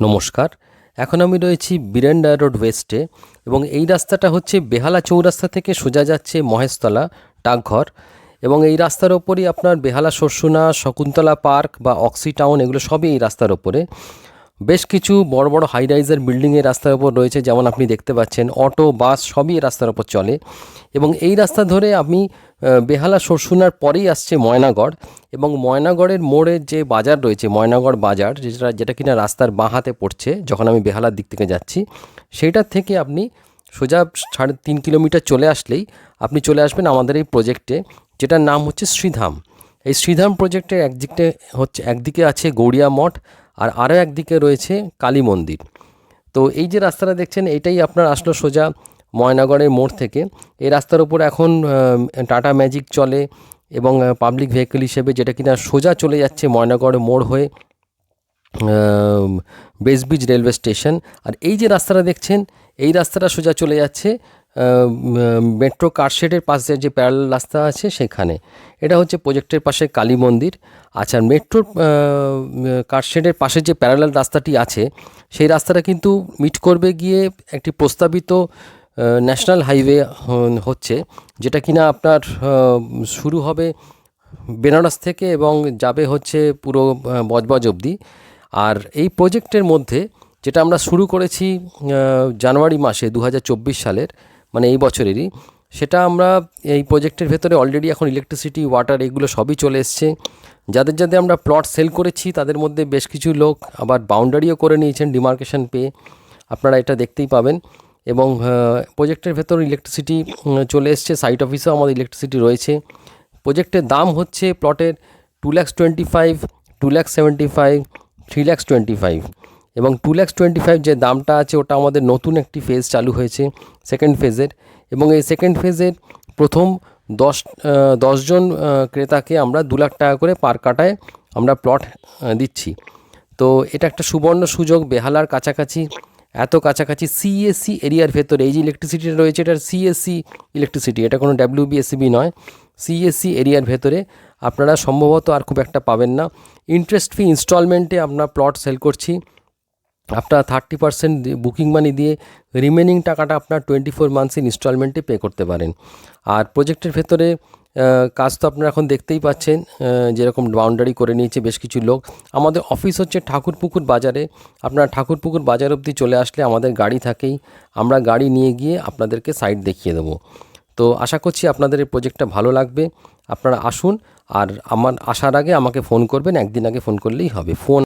নমস্কার। এখন আমি রয়েছি বীরেন্ডা রোড ওয়েস্টে এবং এই রাস্তাটা হচ্ছে বেহালা চৌরাস্তা থেকে সোজা যাচ্ছে মহেশতলা ডাকঘর এবং এই রাস্তার ওপরই আপনার বেহালা শস্যুনা শকুন্তলা পার্ক বা অক্সি টাউন এগুলো সবই এই রাস্তার ওপরে। বেশ কিছু বড় বড় হাই রাইজের বিল্ডিং এই রাস্তার ওপর রয়েছে, যেমন আপনি দেখতে পাচ্ছেন অটো বাস সবই রাস্তার ওপর চলে। এবং এই রাস্তা ধরে আমি বেহালা সরসুনার পরেই আসছে ময়নাগড়। এবং ময়নাগড়ের মোড়ে যে বাজার রয়েছে, ময়নাগড় বাজার, যেটা যেটা কিনা রাস্তার বাঁ হাতে পড়ছে, যখন আমি বেহালার দিক থেকে যাচ্ছি সেইটার থেকে আপনি সোজা সাড়ে তিন কিলোমিটার চলে আসলেই আপনি চলে আসবেন আমাদের এই প্রজেক্টে যেটার নাম হচ্ছে শ্রীধাম। এই শ্রীধাম প্রজেক্টের একদিকটা হচ্ছে, একদিকে আছে গৌড়িয়া মঠ আর আরও একদিকে রয়েছে কালী মন্দির। তো এই যে রাস্তাটা দেখছেন, এটাই আপনার আসলো সোজা ময়নাগড়ের মোড় থেকে। এই রাস্তার উপর এখন টাটা ম্যাজিক চলে এবং পাবলিক ভেহিকল হিসেবে যেটা কিনা সোজা চলে যাচ্ছে ময়নাগড় মোড় হয়ে বেসবিচ রেলওয়ে স্টেশন। আর এই যে রাস্তাটা দেখছেন, এই রাস্তাটা সোজা চলে যাচ্ছে মেট্রো কারশেডের পাশে যে প্যারাল রাস্তা আছে সেখানে। এটা হচ্ছে প্রজেক্টের পাশে কালী মন্দির। আচ্ছা মেট্রোর কারশেডের পাশে যে প্যারালাল রাস্তাটি আছে, সেই রাস্তাটা কিন্তু মিট করবে গিয়ে একটি প্রস্তাবিত ন্যাশনাল হাইওয়ে হচ্ছে, যেটা কিনা আপনার শুরু হবে বেনারস থেকে এবং যাবে হচ্ছে পুরো বজবজ অবধি। আর এই প্রজেক্টের মধ্যে যেটা আমরা শুরু করেছি জানুয়ারি মাসে দু হাজার চব্বিশ সালের মানে এই বছরেরই, সেটা আমরা এই প্রজেক্টের ভেতরে অলরেডি এখন ইলেকট্রিসিটি ওয়াটার এগুলো সবই চলে এসছে। যাদের যাদের আমরা প্লট সেল করেছি, তাদের মধ্যে বেশ কিছু লোক আবার বাউন্ডারিও করে নিয়েছেন ডিমার্কেশন পেয়ে। আপনারা এটা দেখতেই পাবেন। এবং প্রজেক্টের ভেতর ইলেকট্রিসিটি চলে এসছে সাইট অফিসেও আমাদের ইলেকট্রিসিটি রয়েছে। প্রজেক্টের দাম হচ্ছে প্লটের two lakhs twenty five two lakhs seventy five three lakhs twenty five এবং টু ল্যাক্স টোয়েন্টি ফাইভ যে দামটা আছে, ওটা আমাদের নতুন একটি ফেজ চালু হয়েছে সেকেন্ড ফেজের এবং এই সেকেন্ড ফেজের প্রথম দশ দশজন ক্রেতাকে আমরা দু লাখ টাকা করে পার কাটায় আমরা প্লট দিচ্ছি। তো এটা একটা সুবর্ণ সুযোগ, বেহালার কাছাকাছি, এত কাছাকাছি সিএসসি এরিয়ার ভেতরে, এই যে ইলেকট্রিসিটিটা রয়েছে এটা সিএসসি ইলেকট্রিসিটি এটা কোনো ডাব্লিউবিএসসিবি নয়। সিএসসি এরিয়ার ভেতরে আপনারা সম্ভবত আর খুব একটা পাবেন না। ইন্টারেস্ট ফি ইনস্টলমেন্টে আমরা প্লট সেল করছি। আপনার থার্টি পার্সেন্ট বুকিং মানি দিয়ে রিমেনিং টাকাটা আপনার টোয়েন্টি ফোর মান্থস ইনস্টলমেন্টে পে করতে পারেন। আর প্রজেক্টের ভেতরে কাজ তো আপনারা এখন দেখতেই পাচ্ছেন যেরকম বাউন্ডারি করে নিয়েছে বেশ কিছু লোক। আমাদের অফিস হচ্ছে ঠাকুরপুকুর বাজারে। আপনারা ঠাকুরপুকুর বাজার অবধি চলে আসলে আমাদের গাড়ি থাকেই। আমরা গাড়ি নিয়ে গিয়ে আপনাদেরকে সাইট দেখিয়ে দেবো। তো আশা করছি আপনাদের এই প্রজেক্টটা ভালো লাগবে। আপনারা আসুন, আর আমার আসার আগে আমাকে ফোন করবেন, একদিন আগে ফোন করলেই হবে। ফোন